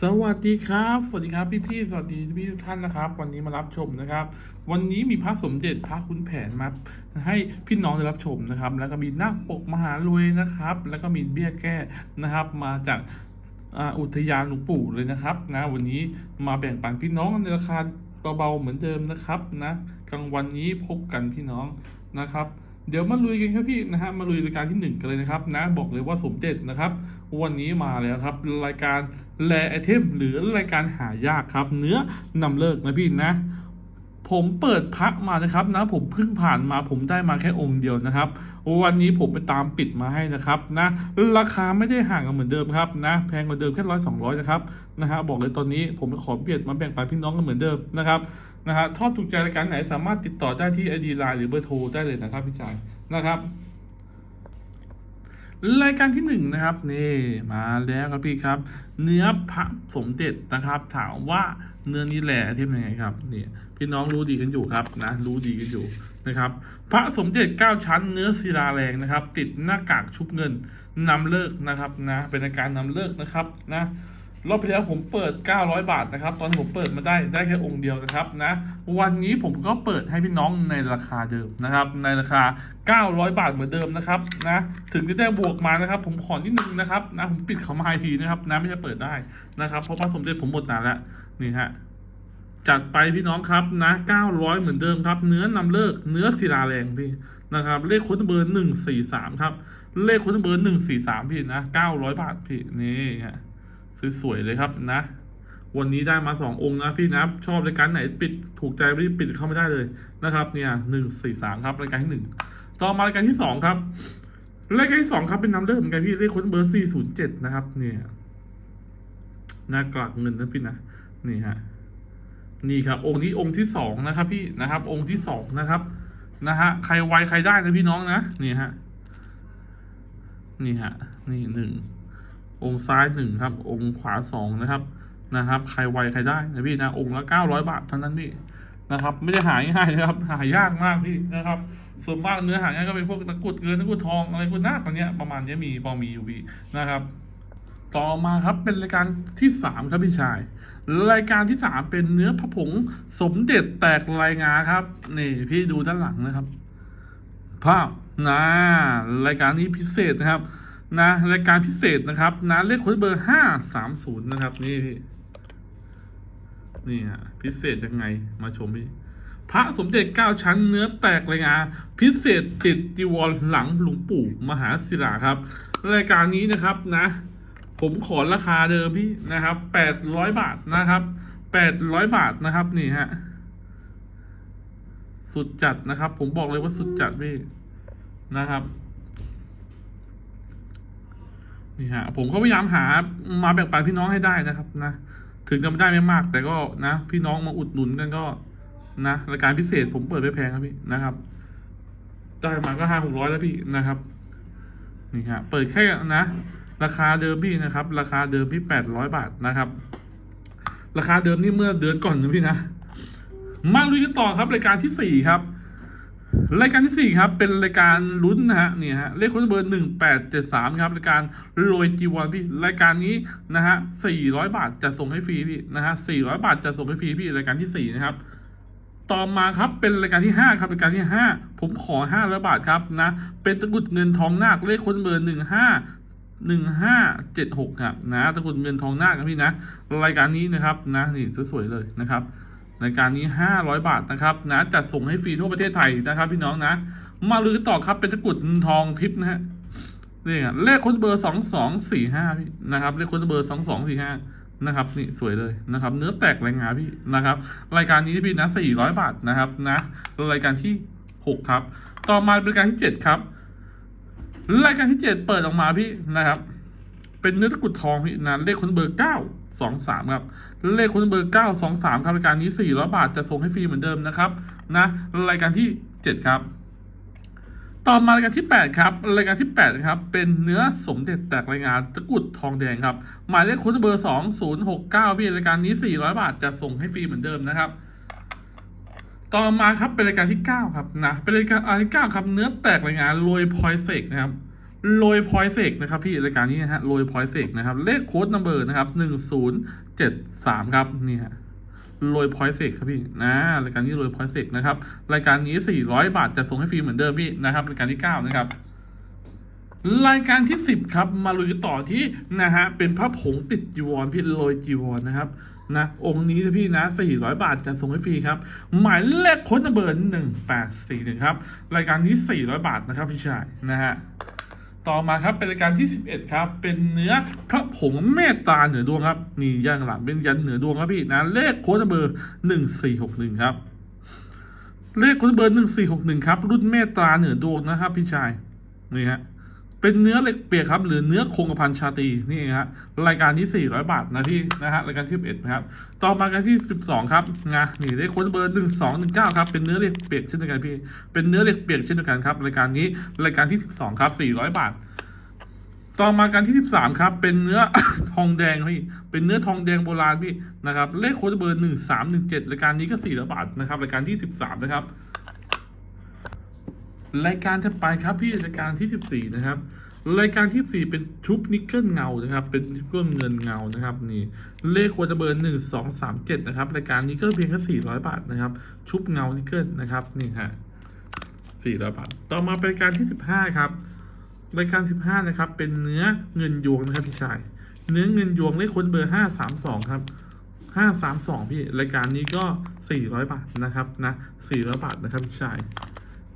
สวัสดีครับ สวัสดีครับพี่พี่ๆสวัสดีพี่ทุกท่านนะครับ วันนี้มารับชมนะครับ วันนี้มีพระสมเด็จพระคุณแผนมาให้พี่น้องได้รับชมนะครับ แล้วก็มีนาคปกมหารวยนะครับ แล้วก็มีเบี้ยแก้นะครับ มาจากอุทยานหลวงปู่เลยนะครับนะวันนี้มาแบ่งปันพี่น้องในราคาเบาๆเหมือนเดิมนะครับนะกลางวันนี้พบกันพี่น้องนะครับ เดี๋ยวมาลุยกันครับพี่นะฮะมาลุยรายการที่หนึ่งกันเลยนะครับนะบอกเลยว่าสมเด็จนะครับ วันนี้มาแล้วครับ รายการแลไอเทมหรือรายการหายากครับ เนื้อนำเลิกนะพี่นะผมเปิดพักมานะครับนะผมเพิ่งผ่านมาผมได้มาแค่องค์เดียวนะครับ วันนี้ผมไปตามปิดมาให้นะครับนะราคาไม่ได้ห่างกันเหมือนเดิมครับนะแพงกว่าเดิมแค่ร้อยสองร้อยนะครับนะฮะบอกเลยตอนนี้ผมไปขอเบียดมาแบ่งปันพี่น้องกันเหมือนเดิมนะครับ นะฮะถ้าถูกใจรายการไหนสามารถติดต่อได้ที่ไอดีไลน์หรือเบอร์โทรได้เลยนะครับพี่ชายนะครับ รายการที่หนึ่งนะครับนี่มาแล้วครับพี่ครับ เนื้อพระสมเด็จนะครับ ถามว่าเนื้อนี้แหละเทียบยังไงครับนี่พี่น้องรู้ดีกันอยู่ครับนะรู้ดีกันอยู่นะครับ พระสมเด็จเก้าชั้นเนื้อศิลาแรงนะครับ ติดหน้ากากชุบเงินนำเลิกนะครับนะเป็นอาการนำเลิกนะครับนะ รอบที่แล้วผมเปิด 900 บาทนะครับ ตอนผมเปิดมาได้ได้แค่องค์เดียวนะครับนะวันนี้ผมก็เปิดให้พี่น้องในราคาเดิมนะครับ ในราคา 900 บาทเหมือนเดิมนะครับนะถึงจะได้บวกมานะครับ ผมขอนิดนึงนะครับนะผมปิดเขามาทีนะครับนะไม่ใช่เปิดได้นะครับเพราะพระสมเด็จผมหมดนานแล้วนี่ฮะจัดไปพี่น้องครับนะ 900 เหมือนเดิมครับ เนื้อนำเลิกเนื้อศิลาแรงพี่นะครับ เลขค้นเบอร์ 143 ครับ เลขค้นเบอร์ 143 พี่นะ 900 บาทพี่นี่ฮะ สวยๆเลยครับนะ วันนี้ได้มาสององค์นะพี่นะชอบรายการไหนปิดถูกใจไม่ปิดเข้าไม่ได้เลยนะครับ เนี่ยหนึ่งสี่สามครับรายการที่หนึ่งต่อมารายการที่สองครับรายการที่สองครับเป็นน้ำเลิกเหมือนกันพี่เลขค้นเบอร์สี่ศูนย์เจ็ดนะครับ เนี่ยหน้ากลากเงินนะพี่นะนี่ฮะนี่ครับ องค์นี้องค์ที่สองนะครับ พี่นะครับ องค์ที่สองนะครับนะฮะใครไวใครได้นะพี่น้องนะนี่ฮะนี่ฮะนี่หนึ่ง องค์ซ้ายหนึ่งครับ องค์ขวาสองนะครับนะครับ ใครไวใครได้นะพี่นะองค์ละเก้าร้อยบาทเท่านั้นพี่นะครับ ไม่ได้หาง่ายนะครับ หายากมากพี่นะครับ ส่วนมากเนื้อหาง่ายก็เป็นพวกตะกุดเงินตะกุดทองอะไรพวกหน้าตอนเนี้ยประมาณเนี้ยมีพอมีอยู่พี่นะครับ ต่อมาครับเป็นรายการที่สามครับพี่ชาย รายการที่สามเป็นเนื้อพระผงสมเด็จแตกลายงาครับนี่พี่ดูด้านหลังนะครับ ภาพนะรายการนี้พิเศษนะครับ นะรายการพิเศษนะครับนะเลขโค้ดเบอร์ห้าสามศูนย์นะครับ นี่พี่นี่ฮะพิเศษยังไงมาชมพี่พระสมเด็จเก้าชั้นเนื้อแตกเลยงาพิเศษติดจีวรหลังหลวงปู่มหาศิลาครับ รายการนี้นะครับนะ ผมขอราคาเดิมพี่นะครับแปดร้อยบาทนะครับแปดร้อยบาทนะครับนี่ฮะสุดจัดนะครับ ผมบอกเลยว่าสุดจัดพี่นะครับ นี่ฮะผมก็พยายามหามาแบ่งปันพี่น้องให้ได้นะครับนะถึงจะไม่ได้ไม่มาก แต่ก็นะ พี่น้องมาอุดหนุนกันก็นะรายการพิเศษผมเปิดไม่แพงครับพี่นะครับได้มาก็ห้าหกร้อยแล้วพี่นะครับนี่ฮะเปิดแค่นะ ราคาเดิมพี่นะครับ ราคาเดิมพี่แปดร้อยบาทนะครับ ราคาเดิมนี่เมื่อเดือนก่อนนะพี่นะมาลุยกันต่อครับรายการที่สี่ครับ รายการที่สี่ครับเป็นรายการลุ้นนะฮะเนี่ยฮะเลขคนเบอร์หนึ่งแปดเจ็ดสามครับรายการโรยจีวอนพี่รายการนี้นะฮะสี่ร้อยบาทจะส่งให้ฟรีพี่นะฮะสี่ร้อยบาทจะส่งให้ฟรีพี่รายการที่สี่นะครับต่อมาครับเป็นรายการที่ห้าครับรายการที่ห้าผมขอห้าร้อยบาทครับนะเป็นตะกุดเงินทองนาคเลขคนเบอร์หนึ่งห้าหนึ่งห้าเจ็ดหกครับนะตะกุดเงินทองนาคครับพี่นะรายการนี้นะครับนะนี่สวยๆเลยนะครับ รายการนี้ 500 บาทนะครับนะจัดส่งให้ฟรีทั่วประเทศไทยนะครับ พี่น้องนะ มาลือต่อครับเป็นตะกรุดทองทิพย์นะฮะนี่อะเลขคนเบอร์สองสองสี่ห้าพี่นะครับเลขคนเบอร์สองสองสี่ห้านะครับนี่สวยเลยนะครับ เนื้อแตกแรงงาพี่นะครับ รายการนี้พี่นะสี่ร้อยบาทนะครับนะรายการที่หกครับ ต่อมาเป็นรายการที่เจ็ดครับ รายการที่เจ็ดเปิดออกมาพี่นะครับ เป็นเนื้อตะกุดทองพี่นะเลขคนเบอร์เก้าสองสามครับ เลขคนเบอร์เก้าสองสามครับรายการนี้สี่ร้อยบาทจะส่งให้ฟรีเหมือนเดิมนะครับนะรายการที่เจ็ดครับต่อมารายการที่แปดครับ รายการที่แปดครับ เป็นเนื้อสมเด็จแตกรายงานตะกุดทองแดงครับ หมายเลขคนเบอร์สองศูนย์หกเก้าพี่รายการนี้สี่ร้อยบาทจะส่งให้ฟรีเหมือนเดิมนะครับ ต่อมาครับเป็นรายการที่เก้าครับนะ เป็นรายการอันที่เก้าครับ เนื้อแตกรายงานรวยพลอยเสกนะครับ โรยพอยเซกนะครับพี่รายการนี้นะฮะโรยพอยเซกนะครับเลขโค้ดนัมเบอร์นะครับหนึ่งศูนย์เจ็ดสามครับนี่ฮะโรยพอยเซกครับพี่นะรายการนี้โรยพอยเซกนะครับรายการนี้สี่ร้อยบาทจะส่งให้ฟรีเหมือนเดิมพี่นะครับรายการที่เก้านะครับรายการที่สิบครับ มาลุยต่อที่นะฮะเป็นพระผงติดจีวรพี่โรยจีวรนะครับนะองค์นี้นะพี่นะสี่ร้อยบาทจะส่งให้ฟรีครับ หมายเลขโค้ดนัมเบอร์หนึ่งแปดสี่หนึ่งครับ รายการนี้สี่ร้อยบาทนะครับพี่ชายนะฮะ ต่อมาครับเป็นรายการที่ 11 ครับ เป็นเนื้อพระผงเมตตาเหนือดวงครับนี่ยันหลังเป็นยันเหนือดวงครับพี่นะเลขโค้ดเบอร์1461ครับเลขโค้ดเบอร์1461ครับรุ่นเมตตาเหนือดวงนะครับพี่ชายนี่ฮะ เป็นเนื้อเหล็กเปียกครับ หรือเนื้อคงกระพันชาตีนี่ฮะรายการที่ 400 บาทนะพี่นะฮะรายการที่11นะครับต่อมาการที่ 12 ครับนะนี่เลขโค้ดเบอร์ 1219 ครับเป็นเนื้อเหล็กเปียกเช่นเดียวกันพี่ เป็นเนื้อเหล็กเปียกเช่นเดียวกันครับรายการนี้รายการที่ 12 ครับ 400 บาท ต่อมาการที่ 13 ครับ เป็นเนื้อทองแดงพี่เป็นเนื้อทองแดงโบราณพี่นะครับเลขโค้ดเบอร์ 1317รายการนี้ก็400บาทนะครับรายการที่ 13 นะครับ รายการถัดไปครับพี่รายการที่ 14 นะครับ รายการที่ 4 เป็นชุบนิกเกิลเงานะครับ เป็นนิกเกิลเงินเงานะครับนี่เลขควอเตอร์เบอร์หนึ่งสองสามเจ็ดนะครับ รายการนี้ก็เพียงแค่สี่ร้อยบาทนะครับ ชุบเงานิกเกิลนะครับนี่ฮะสี่ร้อยบาท ต่อมาเป็นรายการที่สิบห้าครับ รายการสิบห้านะครับ เป็นเนื้อเงินยวงนะครับพี่ชาย เนื้อเงินยวงเลขคนเบอร์ห้าสามสองครับห้าสามสองพี่ รายการนี้ก็สี่ร้อยบาทนะครับนะสี่ร้อยบาทนะครับพี่ชาย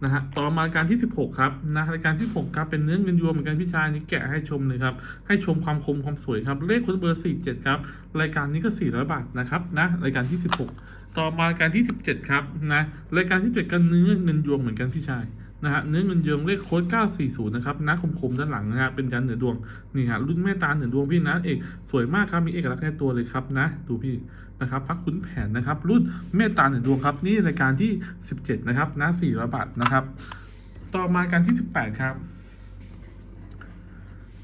นะฮะต่อมารายการที่ 16 ครับนะรายการที่6ครับเป็นเนื้อเงินยวงเหมือนกันพี่ชายนี่แกะให้ชมเลยครับ ให้ชมความคมความสวยครับเลขคุณเบอร์47ครับรายการนี้ก็ 400 บาทนะครับนะรายการที่ 16 ต่อมารายการที่ 17 ครับนะรายการที่ 7ก็เนื้อเงินยวงเหมือนกันพี่ชาย นะฮะเนื้อเงินเยวงเลขโค้ด940 นะครับนะคมๆด้านหลังนะฮะเป็นยันเหนือดวงนี่ฮะรุ่นแม่ตาเหนือดวงพี่นะเอกสวยมากครับมีเอกลักษณ์ในตัวเลยครับนะดูพี่นะครับพักขุนแผนนะครับ รุ่นเมตตาเหนือดวงครับนี่รายการที่ 17 นะครับนะ400บาทนะครับ ต่อมาการที่ 18 ครับ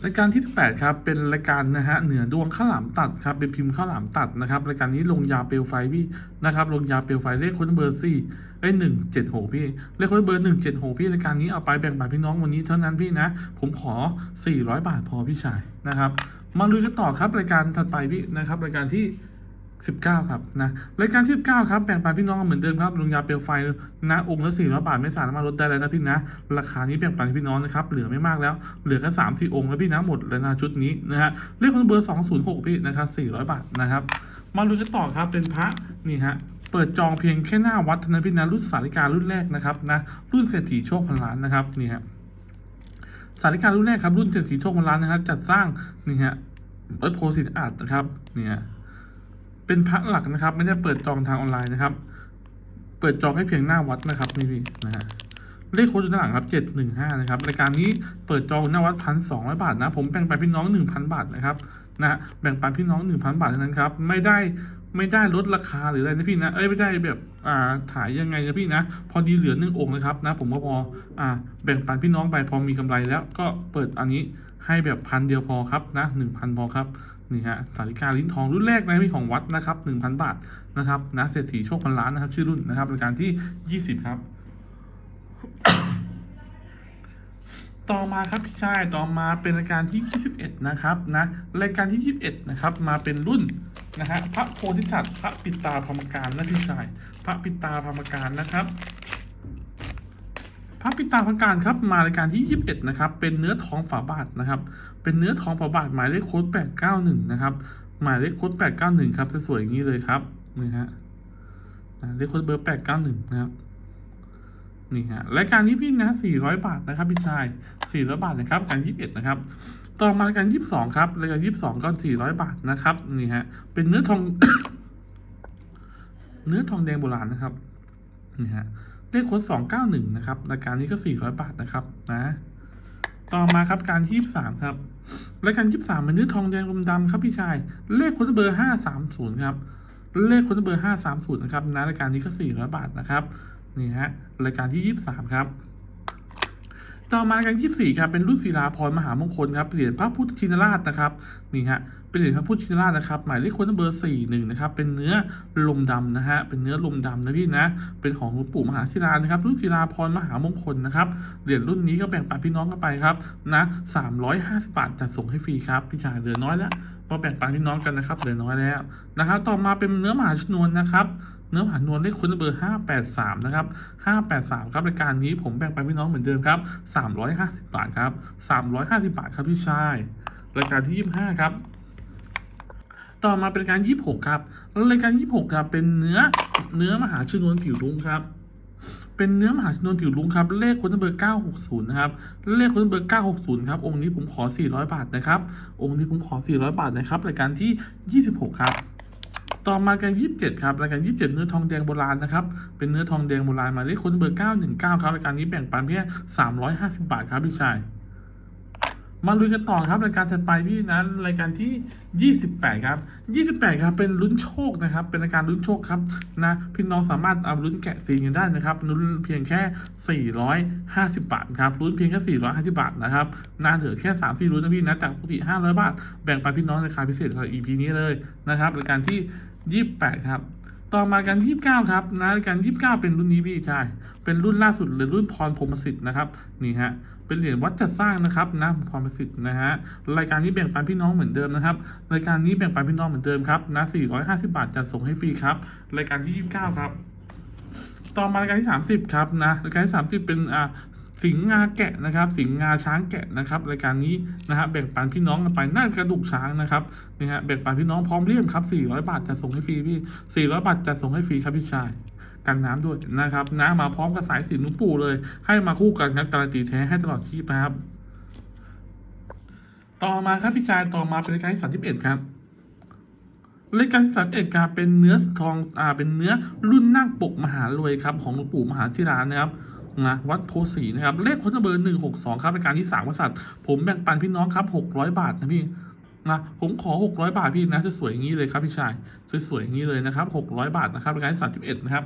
รายการที่ 18 ครับเป็นรายการนะฮะเหนือดวงข้าวหลามตัดครับเป็นพิมพ์ข้าวหลามตัดนะครับรายการนี้ลงยาเปลวไฟพี่นะครับลงยาเปลวไฟเลขค้นเบอร์สี่ไอ้หนึ่งเจ็ดหกพี่เลขค้นเบอร์หนึ่งเจ็ดหกพี่รายการนี้เอาไปแบ่งปันพี่น้องวันนี้เท่านั้นพี่นะ ผมขอ 400 บาทพอพี่ชายนะครับ มาลุยกันต่อครับรายการถัดไปพี่นะครับรายการที่ 19 ครับนะรายการที่19ครับแบ่งปันพี่น้องเหมือนเดิมครับลงยาเปลวไฟนะองค์ละ400บาทไม่สามารถลดได้แล้วนะพี่นะ ราคานี้แบ่งปันพี่น้องนะครับเหลือไม่มากแล้ว เหลือแค่สามสี่องค์แล้วพี่นะหมดแล้วนะชุดนี้นะฮะเลขคนเบอร์ 206 พี่นะครับ400 บาทนะครับมาลุยกันต่อครับเป็นพระนี่ฮะเปิดจองเพียงแค่หน้าวัดท่านั้นพี่นะรุ่นสาริการุ่นแรกนะครับนะรุ่นเศรษฐีโชคพันล้านนะครับนี่ฮะสาริการุ่นแรกครับรุ่นเศรษฐีโชคพันล้านนะครับจัดสร้างนี่ฮะวัดโพธิสะอาดนะครับนี่ฮะ เป็นพระหลักนะครับ ไม่ได้เปิดจองทางออนไลน์นะครับ เปิดจองให้เพียงหน้าวัดนะครับนี่พี่นะฮะเลขโค้ดอยู่ด้านหลังครับเจ็ดหนึ่งห้านะครับรายการนี้เปิดจองหน้าวัดพันสองร้อยบาทนะ ผมแบ่งปันพี่น้องหนึ่งพันบาทนะครับนะแบ่งปันพี่น้องหนึ่งพันบาทเท่านั้นครับ ไม่ได้ไม่ได้ลดราคาหรืออะไรนะพี่นะ เอ้ยไม่ได้แบบอ่าถ่ายยังไงนะพี่นะ พอดีเหลือหนึ่งองค์นะครับนะ ผมก็พออ่าแบ่งปันพี่น้องไปพอมีกำไรแล้วก็เปิดอันนี้ให้แบบพันเดียวพอครับนะหนึ่งพันพอครับ นี่ฮะสาริกาลิ้นทองรุ่นแรกนะพี่ของวัดนะครับหนึ่งพันบาทนะครับนะเศรษฐีโชคพันล้านนะครับ ชื่อรุ่นนะครับรายการที่ยี่สิบครับ ต่อมาครับพี่ชายต่อมาเป็นรายการที่ 21 นะครับนะรายการที่ 21 นะครับมาเป็นรุ่นนะฮะพระโพธิสัตว์พระปิตาพรมการนะพี่ชาย พระปิตาพรมการนะครับ พระปิตาพรหมการครับมารายการที่ 21 นะครับ เป็นเนื้อทองฝาบาทนะครับ เป็นเนื้อทองฝาบาทหมายเลขโค้ด891 นะครับ หมายเลขโค้ด891 ครับจะสวยอย่างนี้เลยครับนี่ฮะอ่าเลขโค้ดเบอร์ 891 นะครับนี่ฮะรายการนี้พี่นะ 400 บาทนะครับพี่ชาย 400 บาทนะครับรายการ 21 นะครับ ต่อมารายการ 22 ครับรายการ 22 ก็ 400 บาทนะครับนี่ฮะเป็นเนื้อทอง เนื้อทองแดงโบราณนะครับนี่ฮะ เลขโค้ด291 นะครับรายการนี้ก็ 400 บาทนะครับนะ ต่อมาครับการที่23 ครับรายการ 23เป็นเนื้อทองแดงลมดำครับพี่ชาย เลขโค้ดเบอร์ 530 ครับ เลขโค้ดเบอร์ 530 นะครับนะรายการนี้ก็ 400 บาทนะครับนี่ฮะรายการที่ 23 ครับต่อมารายการ24 ครับ เป็นรุ่นศิลาพรมหามงคลครับ เหรียญพระพุทธชินราชนะครับ นี่ฮะ เป็นเหรียญพระพุทธชินราชนะครับ หมายเลขคนเบอร์สี่หนึ่งนะครับ เป็นเนื้อลมดำนะฮะ เป็นเนื้อลมดำนะพี่นะ เป็นของหลวงปู่มหาศิลานะครับ รุ่นศิลาพรมหามงคลนะครับ เหรียญรุ่นนี้ก็แบ่งปันพี่น้องกันไปครับนะสามร้อยห้าสิบบาทจัดส่งให้ฟรีครับพี่ชายเหลือน้อยแล้วมาแบ่งปันพี่น้องกันนะครับเหลือน้อยแล้วนะครับ ต่อมาเป็นเนื้อมหาชนวนนะครับเนื้อมหานวลเลขคุณเบอร์ 583 นะครับ 583 ครับรายการนี้ผมแบ่งไปพี่น้องเหมือนเดิมครับ 350 บาทครับ 350 บาทครับพี่ชาย รายการที่ 25 ครับ ต่อมาเป็นรายการ 26 ครับแล้วรายการ 26 ครับ เป็นเนื้อเนื้อมหาชนวนผิวรุ้งครับ เป็นเนื้อมหาชนวนผิวรุ้งครับ เลขคนเบอร์ 960 นะครับ เลขคนเบอร์ 960 ครับ องค์นี้ผมขอ 400 บาทนะครับ องค์นี้ผมขอ 400 บาทนะครับ รายการที่ 26 ครับต่อมารายการ27 ครับรายการ 27 เนื้อทองแดงโบราณนะครับ เป็นเนื้อทองแดงโบราณมาเลขคนเบอร์ 919 ครับรายการนี้แบ่งปันเพียง350 บาทครับพี่ชาย มาลุยกันต่อครับรายการถัดไปพี่นั้นรายการที่ 28 ครับ 28 ครับเป็นลุ้นโชคนะครับ เป็นรายการลุ้นโชคครับนะพี่น้องสามารถเอาลุ้นแกะซีกันได้นะครับลุ้นเพียงแค่ 450 บาทครับลุ้นเพียงแค่ 450 บาทนะครับนาเหลือแค่ 3 4ลุ้นนะพี่นะจากปกติ 500 บาท แบ่งไปพี่น้องในราคาพิเศษสำหรับ EP นี้เลยนะครับรายการที่ 28 ครับต่อมากัน 29 ครับนะรายการ29 เป็นรุ่นนี้พี่ใชายเป็นรุ่นล่าสุดเลยรุ่นพรพรมสิทธิ์นะครับ นี่ฮะ เป็นเหรียญวัดจัดสร้างนะครับนะพรพรหมสิทธิ์นะฮะรายการนี้แบ่งปันพี่น้องเหมือนเดิมนะครับรายการนี้แบ่งปันพี่น้องเหมือนเดิมครับนะ450 บาทจัดส่งให้ฟรีครับรายการที่ 29 ครับ ต่อมารายการที่ 30 ครับนะรายการที่ 30 เป็นอ่าสิงห์งาแกะนะครับ สิงห์งาช้างแกะนะครับ รายการนี้นะฮะแบ่งปันพี่น้องกันไปน่ากระดูกช้างนะครับนี่ฮะแบ่งปันพี่น้องพร้อมเลี่ยมครับ400 บาทจัดส่งให้ฟรีพี่400 บาทจัดส่งให้ฟรีครับพี่ชาย กันน้ำด้วยนะครับน้ำมาพร้อมกับสายสินหลวงปู่เลย ให้มาคู่กันครับการันตีแท้ให้ตลอดชีพนะครับ ต่อมาครับพี่ชายต่อมาเป็นรายการที่31ครับรายการที่31ครับเป็นเนื้อทองอ่าเป็นเนื้อรุ่นนั่งปกมหารวยครับของหลวงปู่มหาธิรานะครับนะวัดโพธิ์ศรีนะครับเลขคนเบอร์หนึ่งหกสองครับรายการที่สามกษัตริย์ผมแบ่งปันพี่น้องครับหกร้อยบาทนะพี่ นะผมขอหกร้อยบาทพี่นะสวยๆอย่างนี้เลยครับพี่ชายสวยๆอย่างนี้เลยนะครับหกร้อยบาทนะครับรายการที่สามสิบเอ็ดนะครับ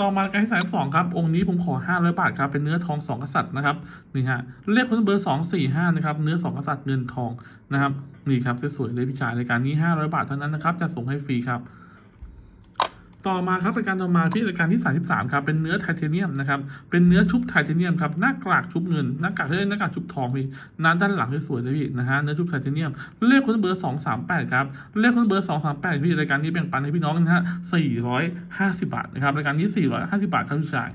ต่อมารายการที่สามสองครับองค์นี้ผมขอห้าร้อยบาทครับเป็นเนื้อทองสองกษัตริย์นะครับนี่ฮะเลขคนเบอร์สองสี่ห้านะครับเนื้อสองกษัตริย์เงินทองนะครับนี่ครับสวยๆเลยพี่ชายรายการนี้ห้าร้อยบาทเท่านั้นนะครับจะส่งให้ฟรีครับ ต่อมาครับรายการต่อมาพี่รายการที่ 33ครับเป็นเนื้อไทเทเนียมนะครับเป็นเนื้อชุบไทเทเนียมครับหน้ากากชุบเงินหน้ากากเฮ้ยหน้ากากชุบทองพี่น้าด้านหลังสวยๆเลยพี่นะฮะเนื้อชุบไทเทเนียมเลขคนเบอร์238ครับเลขคนเบอร์238พี่รายการนี้แบ่งปันให้พี่น้องนะฮะ450 บาทนะครับรายการนี้450 บาทครับพี่ชาย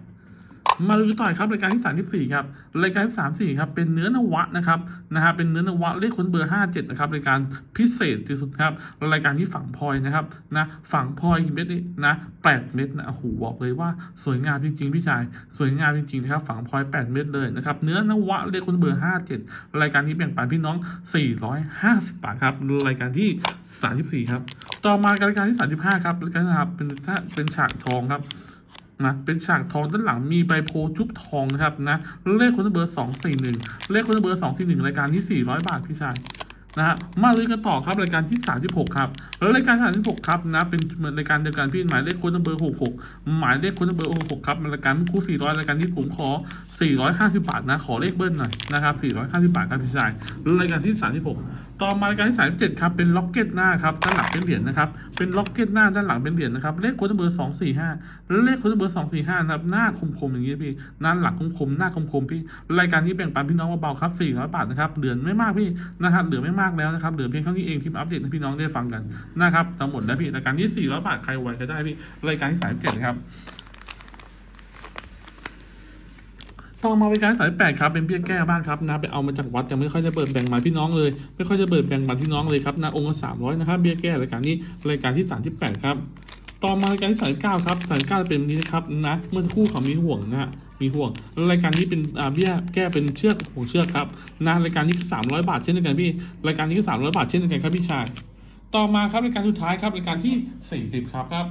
มาดูต่อยครับรายการที่ 34ครับรายการที่34ครับเป็นเนื้อนวะนะครับนะฮะเป็นเนื้อนวะเลขคนเบอร์ 57นะครับรายการพิเศษที่สุดครับรายการที่ฝังพลอยนะครับนะฝังพลอยกี่เม็ดนี่นะ8เม็ดนะโอ้โหบอกเลยว่าสวยงามจริงๆพี่ชายสวยงามจริงๆนะครับฝังพลอย 8 เม็ดเลยนะครับเนื้อนวะเลขคนเบอร์ 57 รายการนี้แบ่งปันพี่น้อง 450 บาทครับรายการที่ 34ครับต่อมาการรายการที่ 35ครับรายการนะครับเป็นเป็นฉากทองครับ นะเป็นฉากทองด้านหลังมีใบโพจุบทองนะครับนะเลขคนเบอร์สองสี่หนึ่งเลขคนเบอร์สองสี่หนึ่งรายการที่สี่ร้อยบาทพี่ชายนะฮะมาเลยกันต่อครับรายการที่สามสิบหกครับ แล้วรายการสามสิบหกครับนะเป็นเหมือนรายการเดียวกันพี่หมายเลขคนเบอร์หกหกหมายเลขคนเบอร์หกหกครับรายการคู่สี่ร้อยรายการที่ผมขอสี่ร้อยห้าสิบาทนะ ขอเลขเบิ้ลหน่อยนะครับสี่ร้อยห้าสิบาทครับพี่ชายแล้วรายการที่สามสิบหก ต่อมารายการที่สามเจ็ดครับเป็นล็อกเก็ตหน้าครับด้านหลังเป็นเหรียญนะครับเป็นล็อกเก็ตหน้าด้านหลังเป็นเหรียญนะครับเลขคนเบอร์สองสี่ห้าแล้วเลขคนเบอร์สองสี่ห้านะครับหน้าคมๆอย่างนี้พี่หน้าหลังคมๆหน้าคมๆพี่รายการนี้แบ่งปันพี่น้องเบาๆครับสี่ร้อยบาทนะครับเหลือไม่มากพี่นะครับเหลือไม่มากแล้วนะครับเหลือเพียงเท่านี้เองที่มอัปเดตให้พี่น้องได้ฟังกันนะครับทั้งหมดแล้วพี่รายการที่สี่ร้อยบาทใครไวก็ได้พี่รายการที่สามเจ็ดครับ ต่อมารายการสายแปดครับเป็นเบี้ยแก้บ้านครับนะไปเอามาจากวัดยังไม่ค่อยจะเปิดแบ่งมาพี่น้องเลย ไม่ค่อยจะเปิดแบ่งมาพี่น้องเลยครับนะองค์ละสามร้อยนะครับเบี้ยแก้รายการนี้รายการที่สามที่แปดครับต่อมารายการที่สายเก้าครับสายเก้าเป็นนี้นะครับนะเมื่อคู่เขามีห่วงนะฮะมีห่วงแล้วรายการนี้เป็นเบี้ยแก้เป็นเชือกห่วงเชือกครับนะรายการนี้สามร้อยบาทเช่นเดียวกันพี่รายการนี้ก็สามร้อยบาทเช่นเดียวกันครับพี่ชายต่อมาครับรายการสุดท้ายครับรายการที่สี่สิบครับครับ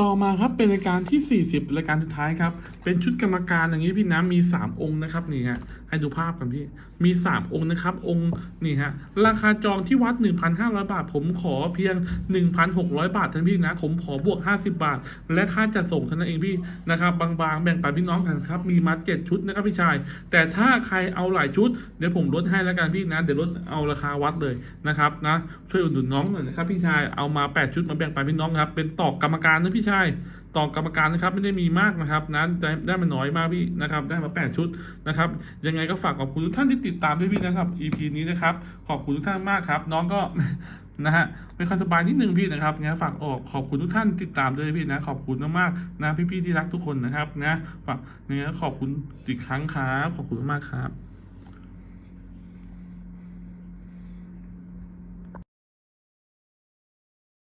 ต่อมาครับเป็นรายการที่ 40 รายการสุดท้ายครับ เป็นชุดกรรมการอย่างนี้พี่น้ำมี 3 องค์นะครับนี่ฮะให้ดูภาพกันพี่มี 3 องค์นะครับ องค์นี่ฮะราคาจองที่วัด 1,500 บาท ผมขอเพียง 1,600 บาทท่านพี่นะ ผมขอบวก 50 บาท และค่าจัดส่งเท่านั้นเองพี่นะครับบางๆแบ่งปันพี่น้องกันครับมีมา7ชุดนะครับพี่ชาย แต่ถ้าใครเอาหลายชุดเดี๋ยวผมลดให้แล้วกันพี่นะเดี๋ยวลดเอาราคาวัดเลยนะครับนะช่วยอุดหนุนน้องหน่อยนะครับพี่ชายเอามา 8 ชุดมาแบ่งปันพี่น้องครับเป็นตอกกรรมการนะพี่ชายตอกกรรมการนะครับไม่ได้มีมากนะครับนะได้ได้มาน้อยมากพี่นะครับได้มา 8 ชุดนะครับยังไงก็ฝากขอบคุณทุกท่านที่ติดตามด้วยพี่นะครับ EP นี้นะครับขอบคุณทุกท่านมากครับ น้องก็นะฮะไม่ค่อยสบายนิดนึงพี่นะครับงั้นฝากออกขอบคุณทุกท่านติดตามด้วยพี่นะ ขอบคุณมากๆนะพี่ๆที่รักทุกคนนะครับนะฝากงั้นขอบคุณอีกครั้งครับขอบคุณมากๆครับ